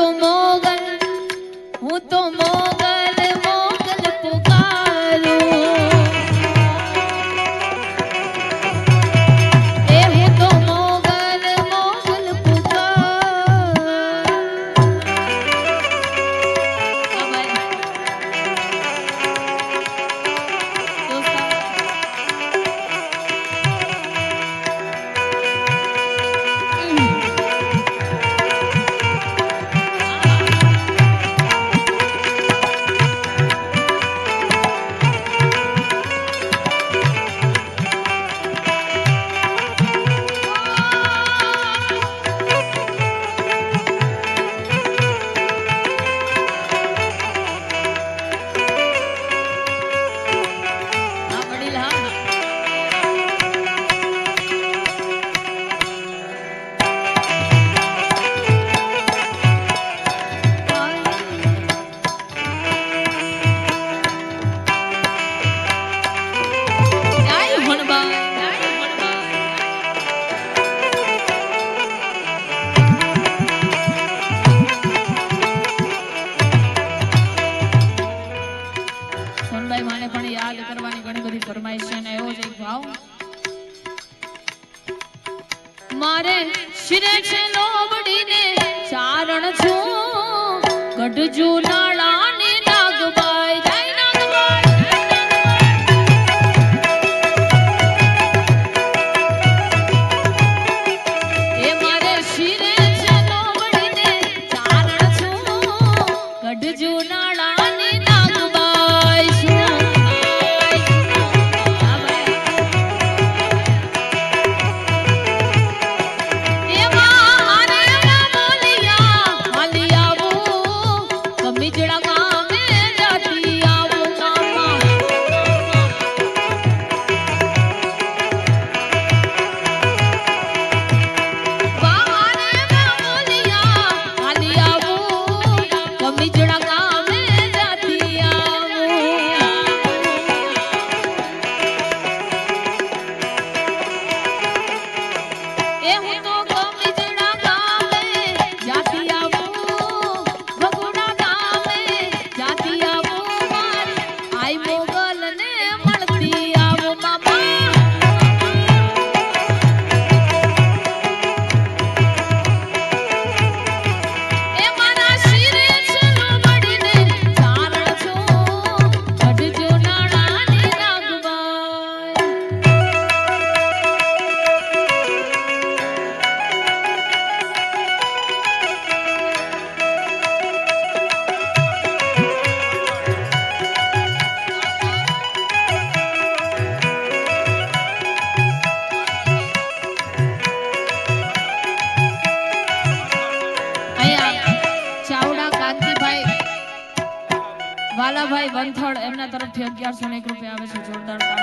તો મોગલ હું તો મોગલ ಕಡುಜು ನಾಳ રૂપિયા અગિયારસો ને એક રૂપિયા આવે છે જોરદાર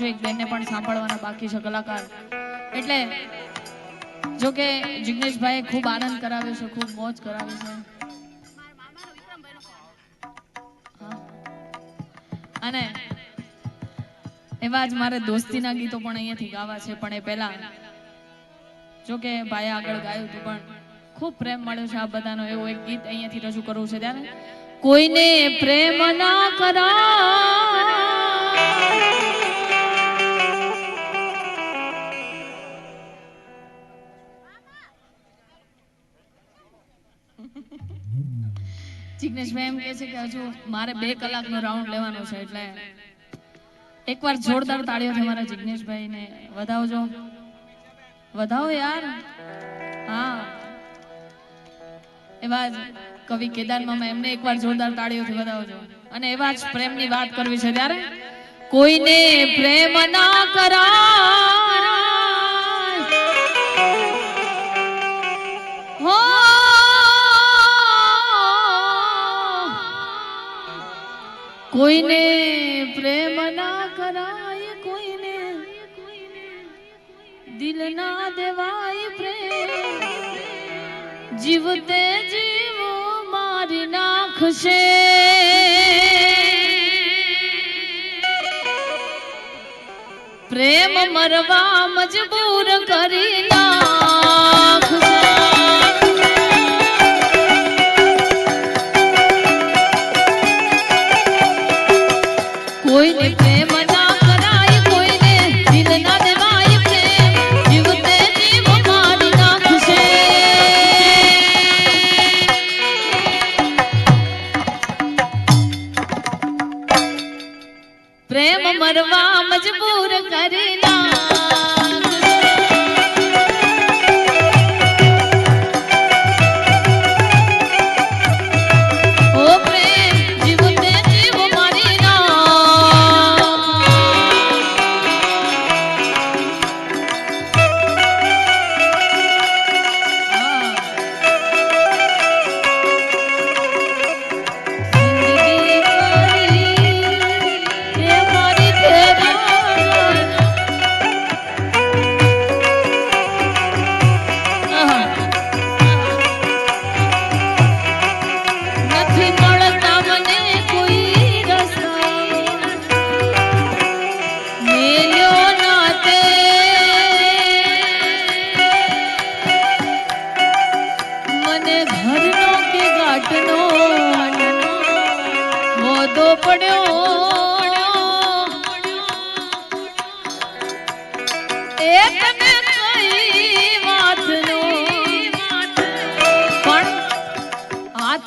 હજુ એક બેનને પણ સાંભળવાના બાકી છે કલાકાર. એટલે જો કે જિગ્નેશભાઈ ખૂબ આનંદ કરાવ્યો છે, ખૂબ મોજ કરાવે છે. અને એવા જ મારે દોસ્તીના ગીતો પણ અહીંયાથી ગાવા છે, પણ એ પહેલા જો કે ભાઈ આગળ ગાયું હતું, પણ ખૂબ પ્રેમ મળ્યો છે આ બધાનો. એવું એક ગીત અહીંયાથી રજૂ કરવું છે. ત્યારે કોઈને પ્રેમ ના કરા જિગ્નેશભાઈ સ્વયં કહે છે કે હજુ મારે બે કલાકનો રાઉન્ડ લેવાનો છે એટલે એકવાર જોરદાર તાળીઓથી મારા જિગ્નેશભાઈને. વધાવજો વધાવો યાર. હા. એવા જ કવિ કેદાર મામા એમને એકવાર જોરદાર તાળીઓથી વધાવજો અને એવા જ પ્રેમની વાત કરવી છે ત્યારે કોઈને પ્રેમ ના કરાય. કોઈને પ્રેમ ના કરાય, કોઈને દિલ ના દેવાય પ્રેમ. જીવતે જીવો મારી નાખશે. પ્રેમ મરવા મજબૂર કરી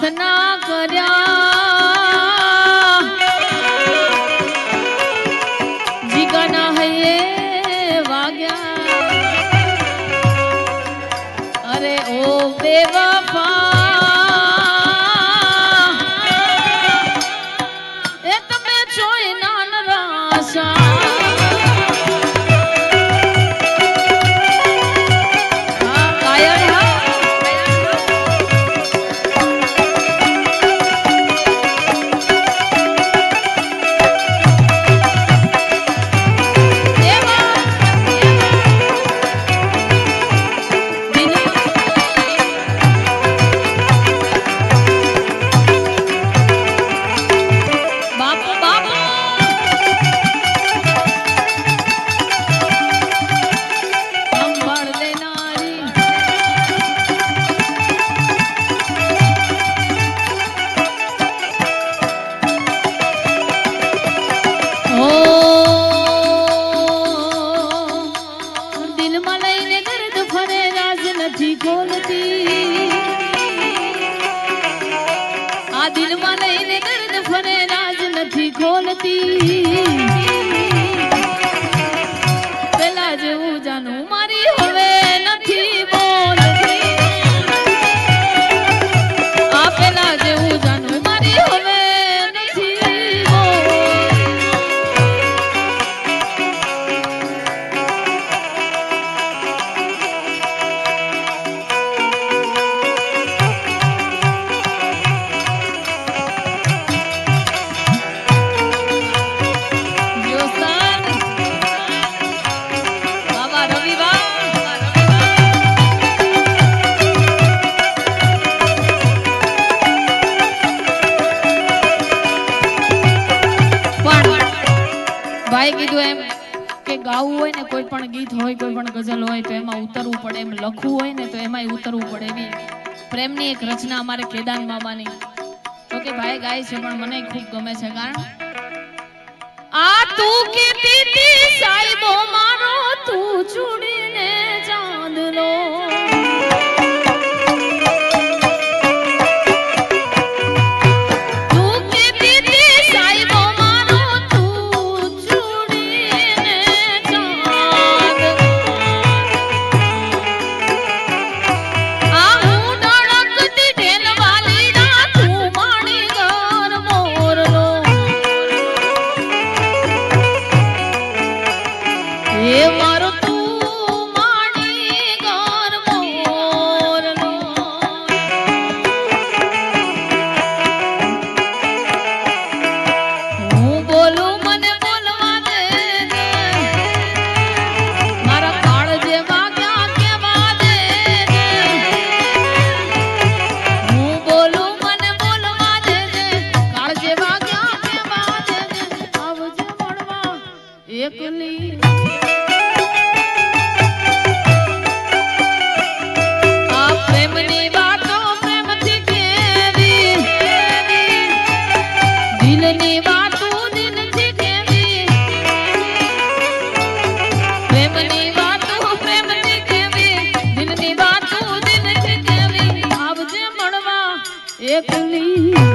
હાથ ના કર્યા. કે ગાવું હોય ને કોઈ પણ ગીત હોય, કોઈ પણ ગઝલ હોય, તો એમાં ઉતરવું પડે, એમ લખવું હોય ને તો એમાંય ઉતરવું પડે એવી પ્રેમની એક રચના અમારે કેદાન મામાની. તો કે ભાઈ ગાય છે, પણ મને ખૂબ ગમે છે, કારણ આ તું કે દીદી સાહેબો, મારો તું છોડીને હે મા देखली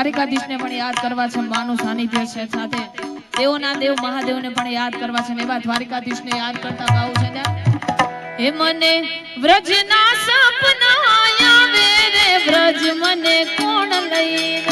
દ્વારિકાધીશને પણ યાદ કરવા છે, માનું સાનિધ્ય છે. સાથે દેવોના દેવ મહાદેવને પણ યાદ કરવા છે. એવા દ્વારિકાધીશને યાદ કરતા ગાવું છે હે મને વ્રજના સપના આવે રે, વ્રજ મને કોણ લઈ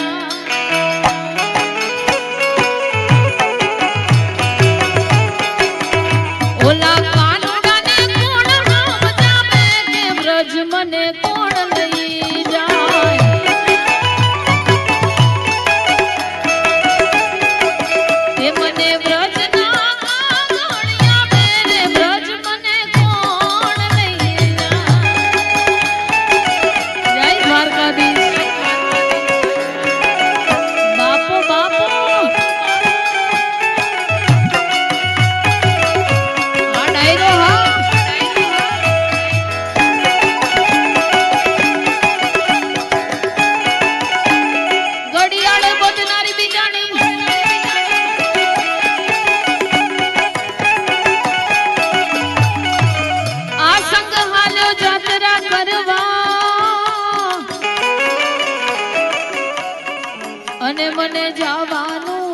અને મને જવાનું